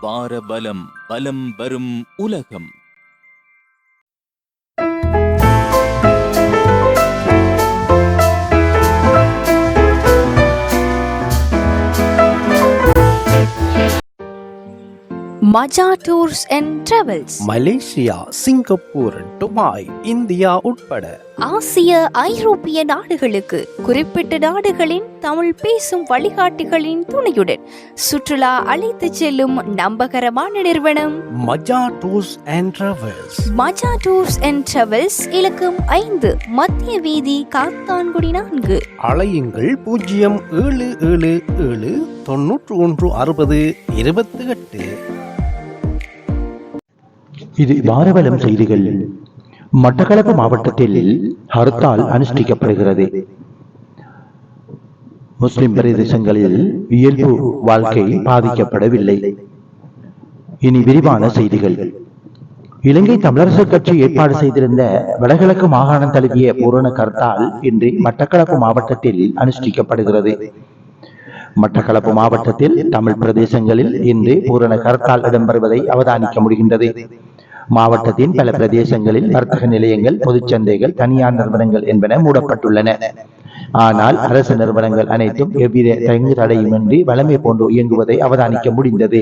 வார பலம் பலம் வரும் உலகம். Maja tours and travels. Malaysia Singapore Dubai India உட்பட ஆசிய ஐரோப்பிய நாடுகளுக்கு குறிப்பிட்ட நாடுகளின் தமிழ் பேசும் வழிகாட்டிகளின் துணையுடன் சுற்றுலா அழைத்துச் செல்லும் நம்பகரமான நிறுவனம். Maja tours and travels Maja tours and travels இலக்கம் ஐந்து மத்திய வீதி காத்தான்குடி நான்கு. அலையுங்கள் பூஜ்ஜியம் ஏழு ஏழு ஏழு தொண்ணூற்று ஒன்று அறுபது இருபத்தி எட்டு. இது வாரவலம் செய்திகள். மட்டக்களப்பு மாவட்டத்தில் ஹர்த்தால் அனுஷ்டிக்கப்படுகிறது. முஸ்லிம் பிரதேசங்களில் இயல்பு வாழ்க்கை பாதிக்கப்படவில்லை. இனி விரிவான செய்திகள். இலங்கை தமிழரசு கட்சி ஏற்பாடு செய்திருந்த வடகிழக்கு மாகாணம் தழுவிய பூரண கர்த்தால் இன்று மட்டக்களப்பு மாவட்டத்தில் அனுஷ்டிக்கப்படுகிறது. மட்டக்களப்பு மாவட்டத்தில் தமிழ் பிரதேசங்களில் இன்று பூரண கர்த்தால் இடம்பெறுவதை அவதானிக்க முடிகின்றது. மாவட்டத்தின் பல பிரதேசங்களில் வர்த்தக நிலையங்கள் பொதுச்சந்தைகள் தனியார் நிறுவனங்கள் என்பன மூடப்பட்டுள்ளன. ஆனால் அரசு நிறுவனங்கள் அனைத்தும் எவ்வித தங்கு தடையுமின்றி வளமை போன்று இயங்குவதை அவதானிக்க முடிந்தது.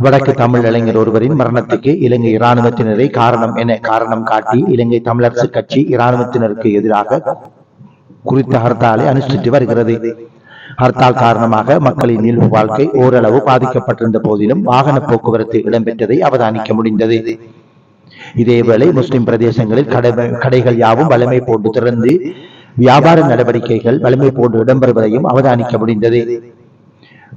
வடக்கு தமிழ் இளைஞர் ஒருவரின் மரணத்துக்கு இலங்கை இராணுவத்தினரை காரணம் என காரணம் காட்டி இலங்கை தமிழரசு கட்சி இராணுவத்தினருக்கு எதிராக குறித்த ஹர்த்தாலை அனுஷ்டித்து வருகிறது. ஹர்த்தால் காரணமாக மக்களின் இயல்பு வாழ்க்கை ஓரளவு பாதிக்கப்பட்டிருந்த போதிலும் வாகன போக்குவரத்து இடம்பெற்றதை அவதானிக்க முடிந்தது. இதேவேளை முஸ்லிம் பிரதேசங்களில் கடை- கடைகள் யாவும் வலிமை போன்று திறந்து வியாபார நடவடிக்கைகள் வலிமை போன்று இடம்பெறுவதையும் அவதானிக்க முடிந்தது.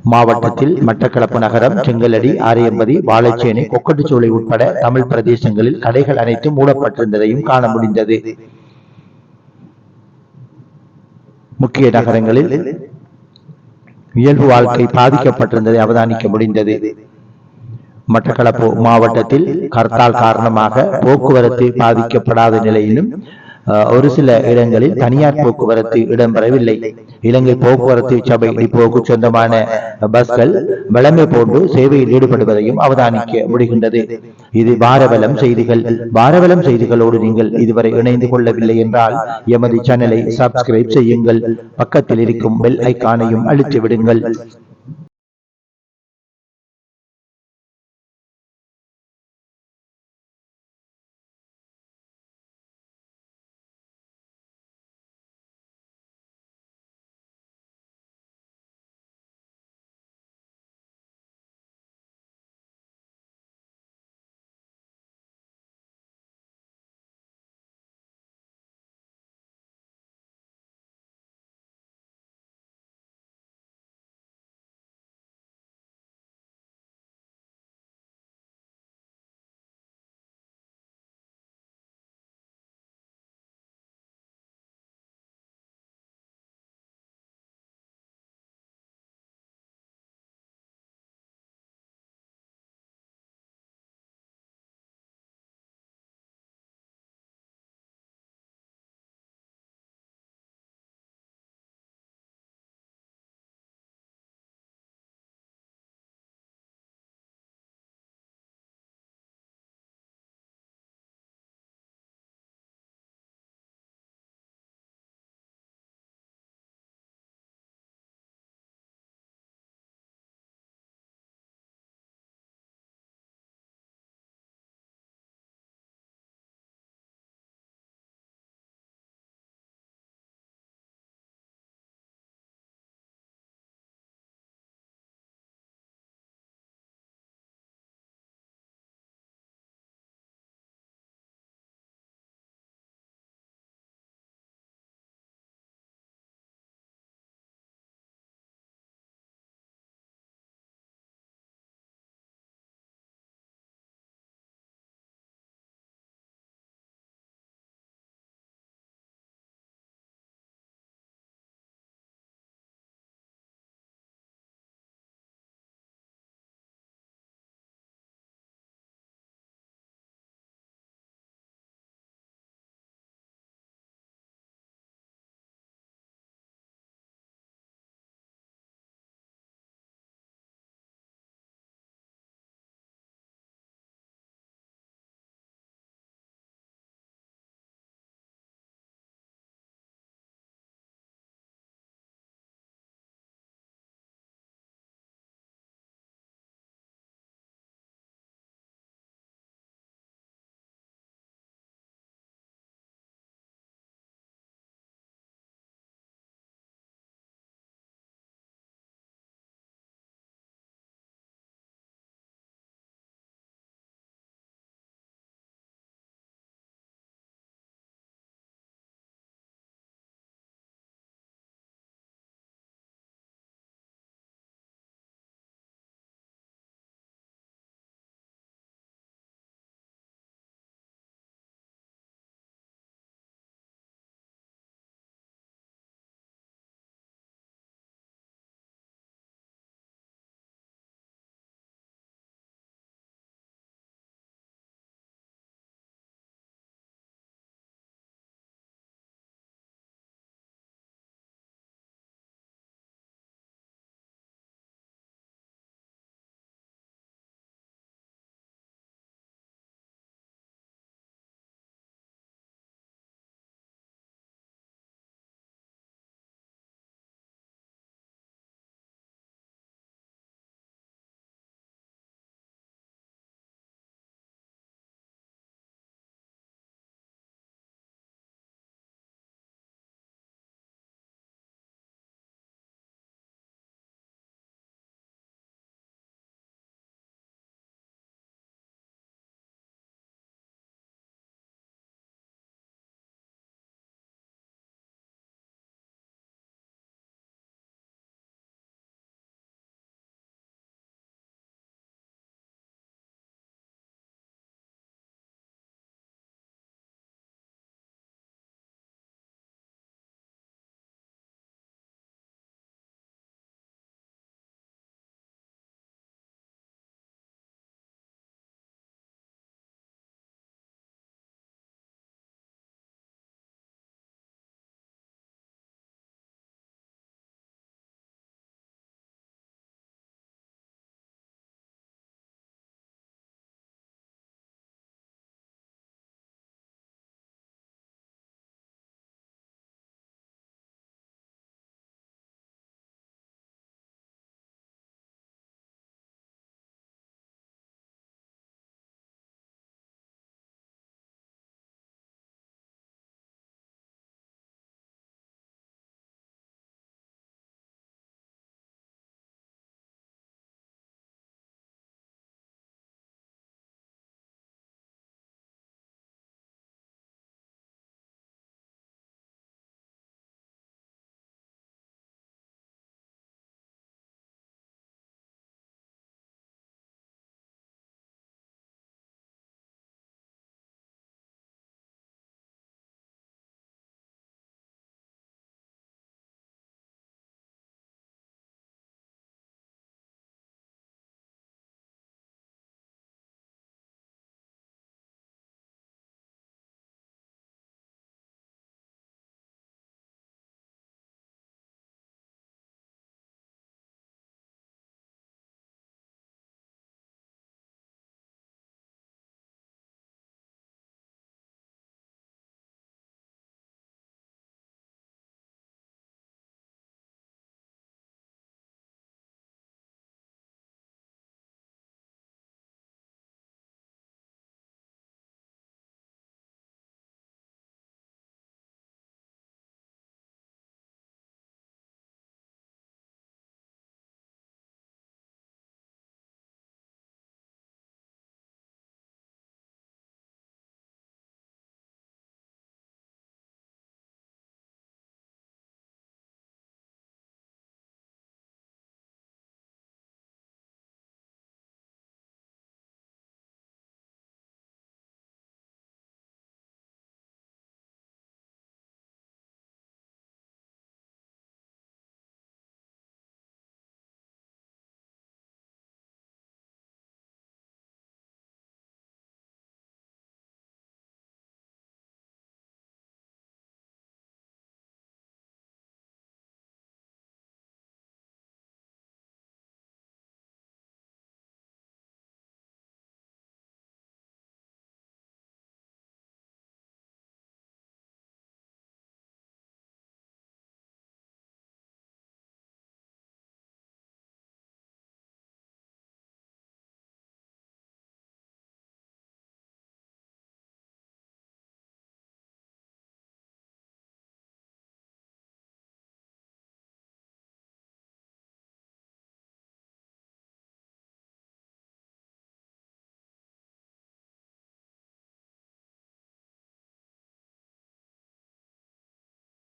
மாவட்டத்தில் மட்டக்களப்பு நகரம் செங்கலடி ஆரியம்பதி வாழைச்சேனை கொக்கட்டுச்சோலை உட்பட தமிழ் பிரதேசங்களில் கடைகள் அனைத்தும் மூடப்பட்டிருந்ததையும் காண முடிந்தது. முக்கிய நகரங்களில் இயல்பு வாழ்க்கை பாதிக்கப்பட்டிருந்ததை அவதானிக்க முடிந்தது. மட்டக்களப்பு மாவட்டத்தில் கர்த்தால் காரணமாக போக்குவரத்து பாதிக்கப்படாத நிலையிலும் ஒரு சில இடங்களில் தனியார் போக்குவரத்து இடம்பெறவில்லை. இலங்கை போக்குவரத்து சபை டிப்போக்கு சொந்தமான பஸ்கள் வளமை போன்று சேவையில் ஈடுபடுவதையும் அவதானிக்க முடிகின்றது. இது வாரவலம் செய்திகள். வாரவலம் செய்திகளோடு நீங்கள் இதுவரை இணைந்து கொள்ளவில்லை என்றால் எமது சேனலை சப்ஸ்கிரைப் செய்யுங்கள். பக்கத்தில் இருக்கும் பெல் ஐக்கானையும் அழுத்தி விடுங்கள்